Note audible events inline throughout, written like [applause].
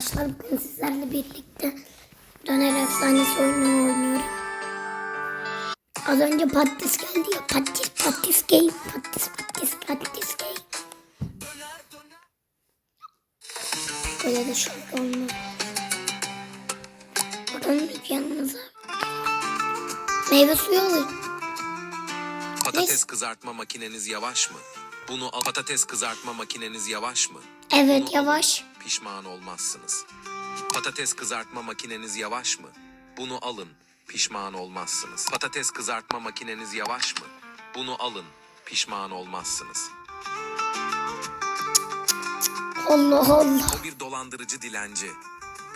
Arkadaşlar bugün sizlerle birlikte Döner Efsanesi oyununu oynuyorum. Az önce patates geldi ya patates patates game patates patates patates game. Böyle de şöyle olmaz. Bakın yanınıza. Meyve suyu alın. Patates Neyse. kızartma makineniz yavaş mı? Bunu al patates kızartma makineniz yavaş mı? Evet yavaş. Pişman olmazsınız. Patates kızartma makineniz yavaş mı? Bunu alın, pişman olmazsınız. Patates kızartma makineniz yavaş mı? Bunu alın, pişman olmazsınız. Allah Allah. O bir dolandırıcı dilenci.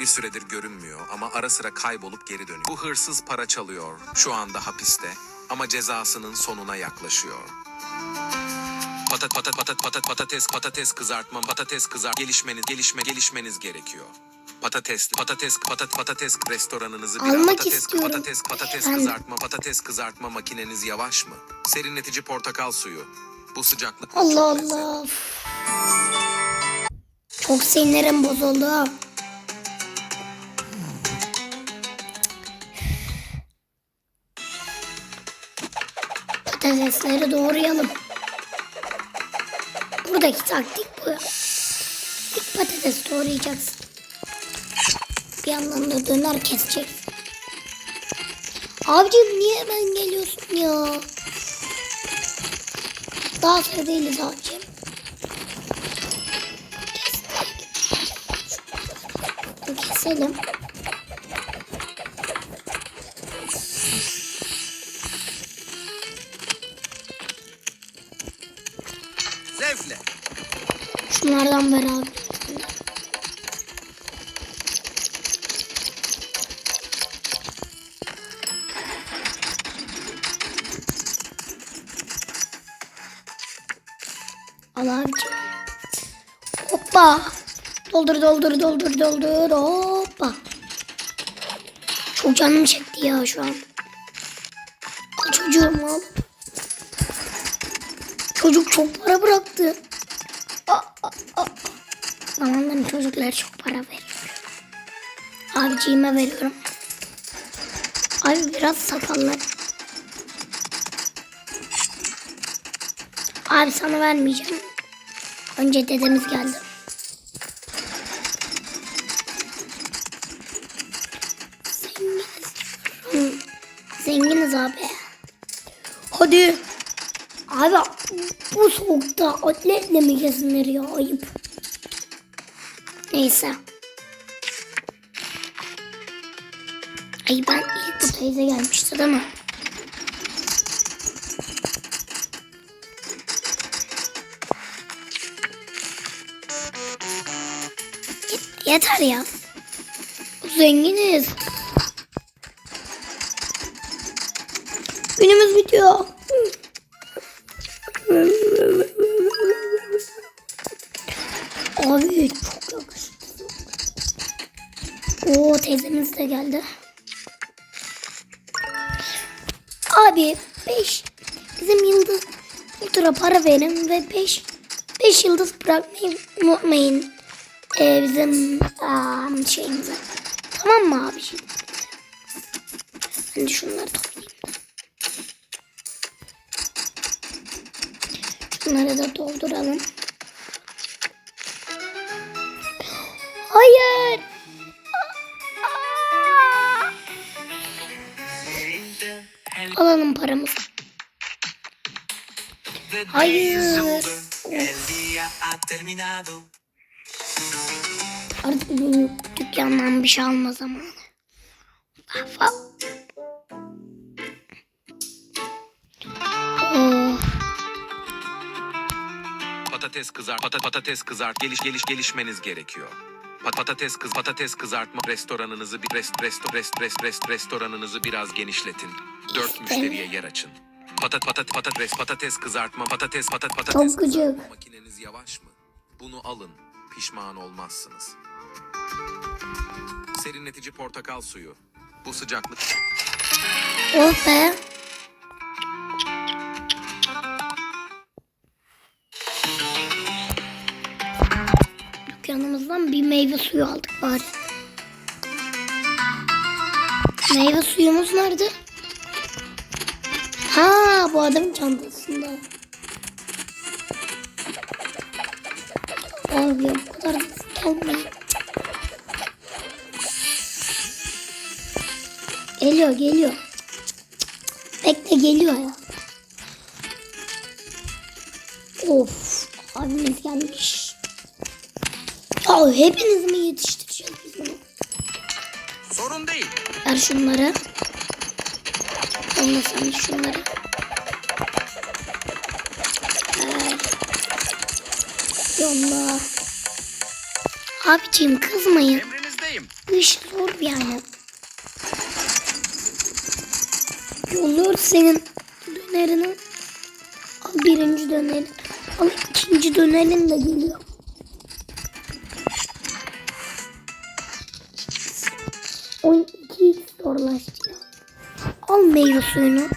Bir süredir görünmüyor ama ara sıra kaybolup geri dönüyor. Bu hırsız para çalıyor. Şu anda hapiste ama cezasının sonuna yaklaşıyor. Patat patat patat patat patates patates kızartma patates kızar gelişmeniz gelişme gelişmeniz gerekiyor. Patates patates patat patates restoranınızı bir Almak patates istiyorum. patates patates Ben kızartma patates kızartma makineniz yavaş mı? Serinletici portakal suyu. Bu sıcaklık Allah çok lezzetli. Allah. Çok sinirim bozuldu. Patatesleri doğrayalım. Buradaki taktik bu. İlk patates doğrayacaksın. Bir yandan da döner keseceksin. Abicim niye hemen geliyorsun ya? Daha sıra değiliz abicim. Kestik. Keselim. Şunlardan ver abi. Al abicim. Hoppa. Doldur doldur doldur doldur hoppa. Çok canım çekti ya şu an. Çocuğum al. Çocuk çok para bıraktı. Aa, aa, aa. Zamanların çocuklar çok para veriyor. Abiciğime veriyorum. Abi biraz sakallar. Abi sana vermeyeceğim. Önce dedemiz geldi. Zenginiz. Zenginiz abi. Hadi. Abi bu soğukta atletle mi gezinir ya ayıp. Neyse. Ay ben ilk bu teyze gelmişti değil mi? Yet- Yeter ya. Zenginiz. Günümüz bitiyor. Abi çok yakışıklı. Oo teyzemiz de geldi. Abi 5 bizim yıldız ultra para verin ve 5 5 yıldız bırakmayı unutmayın. Ee, bizim aa, şeyimize. Tamam mı abi? De şunları toplayayım. Şunları da dolduralım. Hayır. Alalım paramızı. Hayır. Artık dükkandan bir şey alma zamanı. Kafa. Patates kızart pata- patates kızart geliş geliş gelişmeniz gerekiyor. Pat- Patates kız patates kızartma restoranınızı bir rest rest rest rest rest restoranınızı biraz genişletin. Dört İşte. müşteriye yer açın. Patat patat patates patates kızartma patates patat patates Çok gıcık. kızartma makineniz yavaş mı? Bunu alın. Pişman olmazsınız. Serinletici portakal suyu. Bu sıcaklık oh be. Dükkanımızdan bir meyve suyu aldık bari. Meyve suyumuz nerede? Ha bu adamın çantasında. Abi ya bu kadar gelmeyin. Geliyor geliyor. Bekle geliyor ya. Of abimiz gelmiş. Ya hepiniz mi bunu? Sorun değil. Ver şunları. De şunları. Ver. Yolla. Abiciğim kızmayın. Emrinizdeyim. Bu iş zor yani. Yolluyor senin dönerini. Al birinci dönerin. Al ikinci dönerin de geliyor. Meyve suyunu.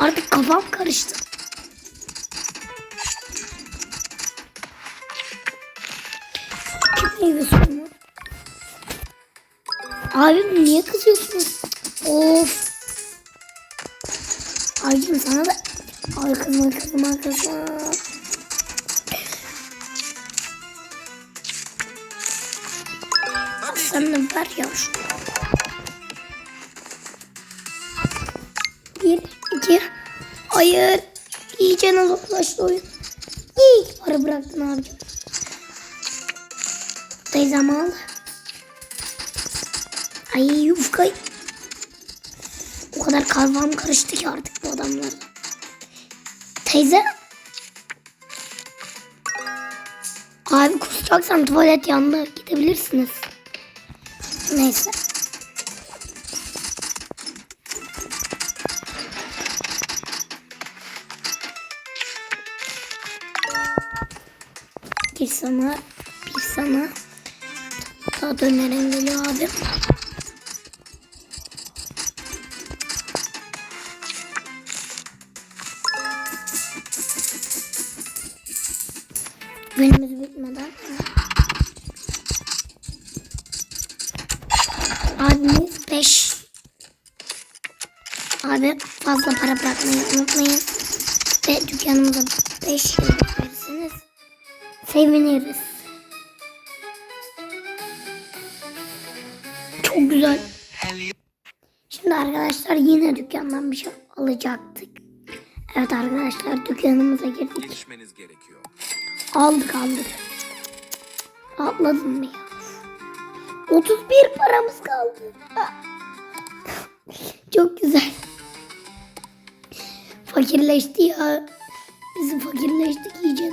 Artık kafam karıştı. Meyve suyunu. Abim niye kızıyorsunuz? Of. Abicim sana da... Ay kızma kızma kızma. Sen de ver ya şunu. Hayır. İyice nazoklaştı oyun. İyi ki para bıraktın abicim. Teyzem al. Ay yufka. O kadar kafam karıştı ki artık bu adamlar. Teyze. Abi kusacaksan tuvalet yanında gidebilirsiniz. Neyse. Bir sana, bir sana. Daha dönerim geliyor abi. Günümüz bitmeden. Abimiz 5. Abi fazla para bırakmayı unutmayın. Ve dükkanımıza 5 yıl seviniriz. Çok güzel. Şimdi arkadaşlar yine dükkandan bir şey alacaktık. Evet arkadaşlar dükkanımıza girdik. Gelişmeniz gerekiyor. Aldık aldık. Atladın mı ya? 31 paramız kaldı. [laughs] Çok güzel. Fakirleşti ya. Biz fakirleştik iyice.